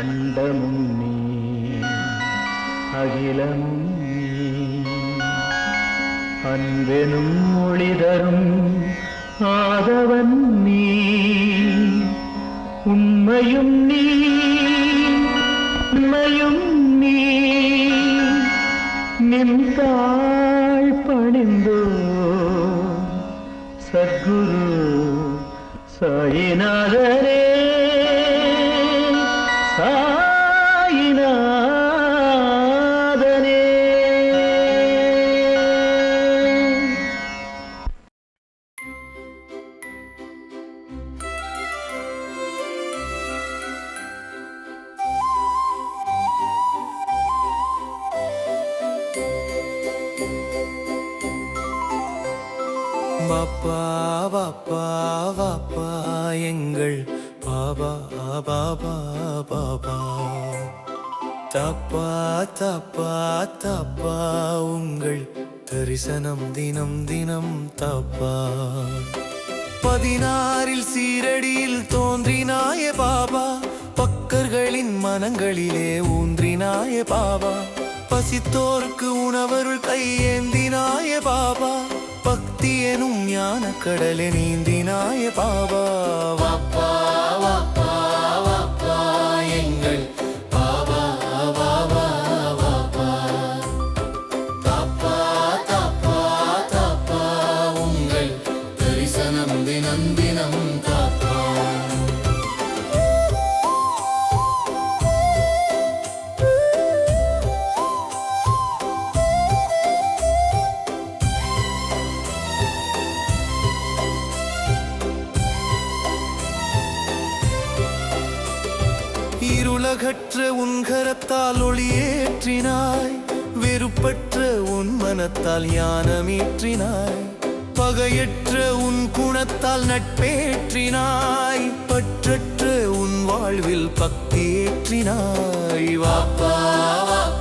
அண்டமும் நீ அகிலமும் அன்பெனும் மொழி ஆதவன் நீ உண்மையும் நீ உண்மையும் நீ. நின்றாள் பணிந்தோ சத்குரு சாயிநாதரே. பாப்பா பாப்பா பாப்பா எங்கள் பாபா பாபா பாபா. தப்பா தப்பா தப்பா உங்கள் தரிசனம் தினம் தினம் தப்பா. பதினாறில் சீரடியில் தோன்றினாய பாபா பக்கர்களின் மனங்களிலே ஊன்றினாய பாபா. பசித்தோர்க்கு உணவருள் கையேந்தினாய பாபா. பக்தி எனும் ஞான கடலே நீந்தினாய பாபா வாப்பா வாப்பா இருளகற்ற உன் கரத்தால் ஒளியேற்றினாய். வெறுப்பற்ற உன் மனத்தால் ஞானமேற்றினாய். பகையற்ற உன் குணத்தால் நட்பேற்றினாய். பற்றற்ற உன் வாழ்வில் பக்தியேற்றினாய் வாப்பா.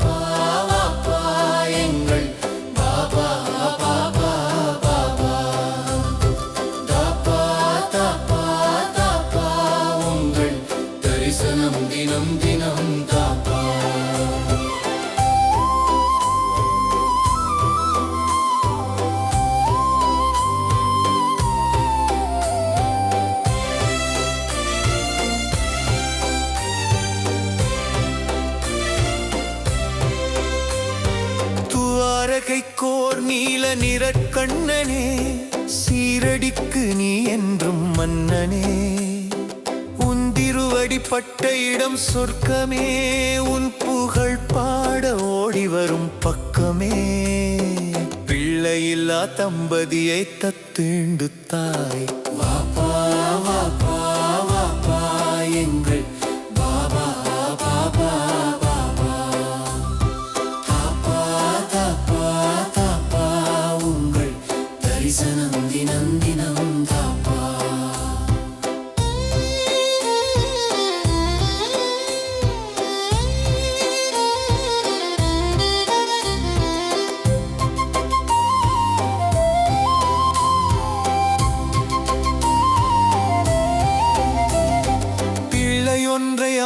துவாரகை கோர் நீல நிறக்கண்ணனே சீரடிக்கு நீ என்றும் மன்னனே. உன் திருவடிப்பட்ட இடம் சொர்க்கமே உன் புகழ் பாட ஓடி வரும் பக்கமே. பிள்ளையில்லா தம்பதியை தத்தீண்டு தாய் வாப்பா வாப்பா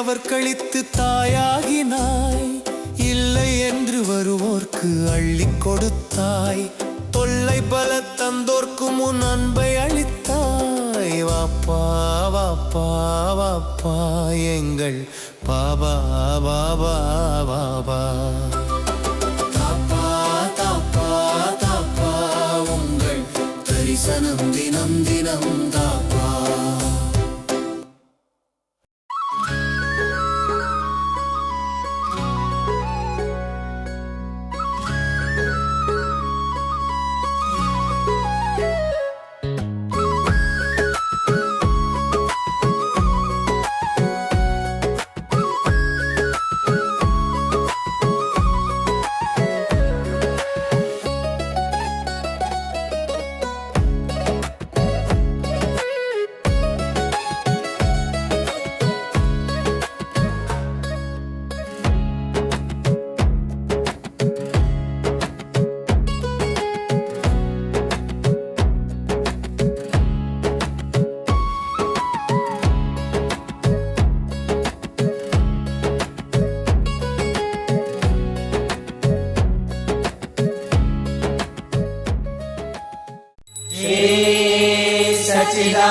அவர் கழித்து தாயாகினாய். இல்லை என்று வருவோர்க்கு அள்ளி கொடுத்தாய். தொல்லை பல தந்தோர்க்கு முன் அன்பை அளித்தாய். வாப்பா வாப்பா வாப்பா எங்கள் பாபா பாபா பாபா. தாப்பா தாப்பா தாப்பா உங்கள் தரிசனம் தினம் தினம் சச்சிதா